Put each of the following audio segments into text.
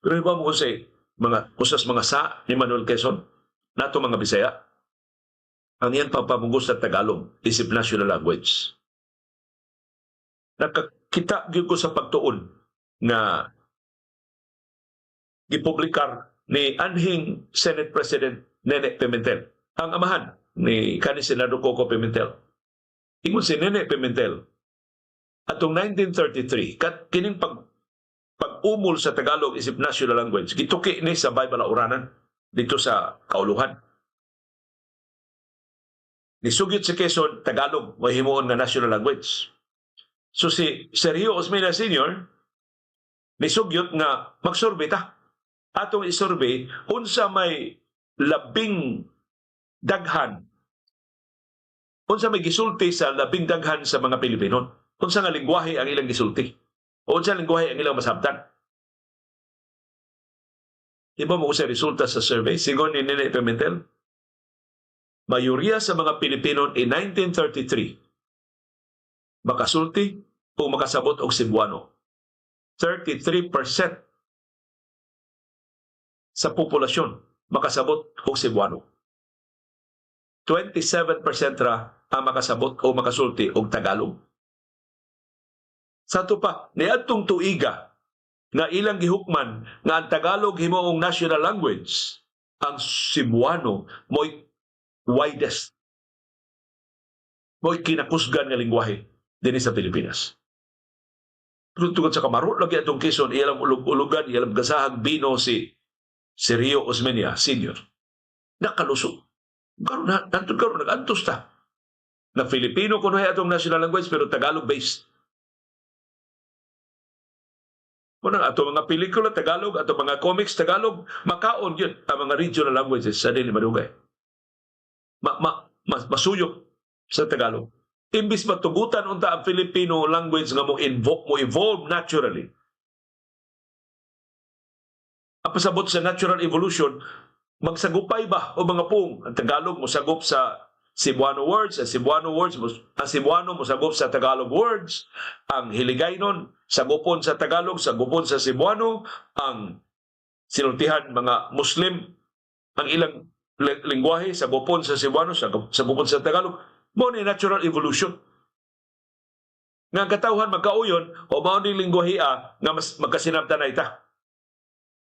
Iba mo kasi mga usas mga sa ni Manuel Quezon nato mga Bisaya ang iyan papamungos sa Tagalog isip national language. Nakakita gyud ko sa pagtuon na gipublikar ni anhing Senate President Nene Pimentel ang amahan ni kanis Senado Coco Pimentel. Ingon si Nene Pimentel atong 1933 kat kining pag pag-umol sa Tagalog isip national language gituki ni sa Bible Uranan dito sa kauluhan. Nisugit sa Quezon, Tagalog, may himuon nga national language. So si Sergio Osmeña Sr., nisugyot nga magsurvey ta. Atong isurvey, unsa may labing daghan unsa may gisulti sa labing daghan sa mga Pilipino. Unsa nga lingwahe ang ilang gisulti. O unsa lingwahe ang ilang masabtan. Iba mo sa resulta sa survey. Sigon ni Nene Pimentel, mayoriya sa mga Pilipino in 1933 makasulti o makasabot og Cebuano. 33% sa populasyon makasabot og Cebuano. 27% ra ang makasabot o makasulti og Tagalog. Sa to pa, niadtong tuiga nga ilang gihukman nga ang Tagalog himoong national language, ang Cebuano mo'y widest mo'y kinakusgan nga lingwahe dinhi sa Pilipinas. Pero tungkol sa kamaro, lagi atong kison, iyalang ulog-ulugan, iyalang gasahag bino si si Rio Osmeña Sr. Nakalusog. Karon na, nantun karon nag-antos ta. Na Filipino kuno atong national language pero Tagalog Kunang ato mga pelikula Tagalog, ato mga comics Tagalog, makaon yun ang mga regional languages sa dili madugay. Ma, ma, mas, masuyok sa Tagalog. Imbis matugutan unta ang Filipino language nga mo invoke mo evolve naturally. Ang pasabot sa natural evolution, magsagupay ba o mga pung ang Tagalog mo sagup sa Cebuano words, ang Cebuano words, ang Cebuano mo sagup sa Tagalog words, ang Hiligaynon sagupon sa Tagalog, sagupon sa Cebuano, ang sinultihan mga Muslim, ang ilang li- lingwahe sagupon sa Cebuano, sagup- sagupon sa Tagalog, mo ni natural evolution. Nga ang katawhan magkauyon o mao ni lingwahe ah, nga mas magkasinabtan na ita.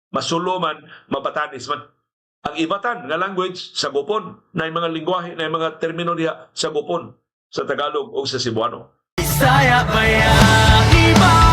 Masulo man, mapatanis man. Ang ibatan nga language sa gupon na mga lingwahe na mga termino diha sa gupon sa Tagalog o sa Cebuano. Bisaya maya iba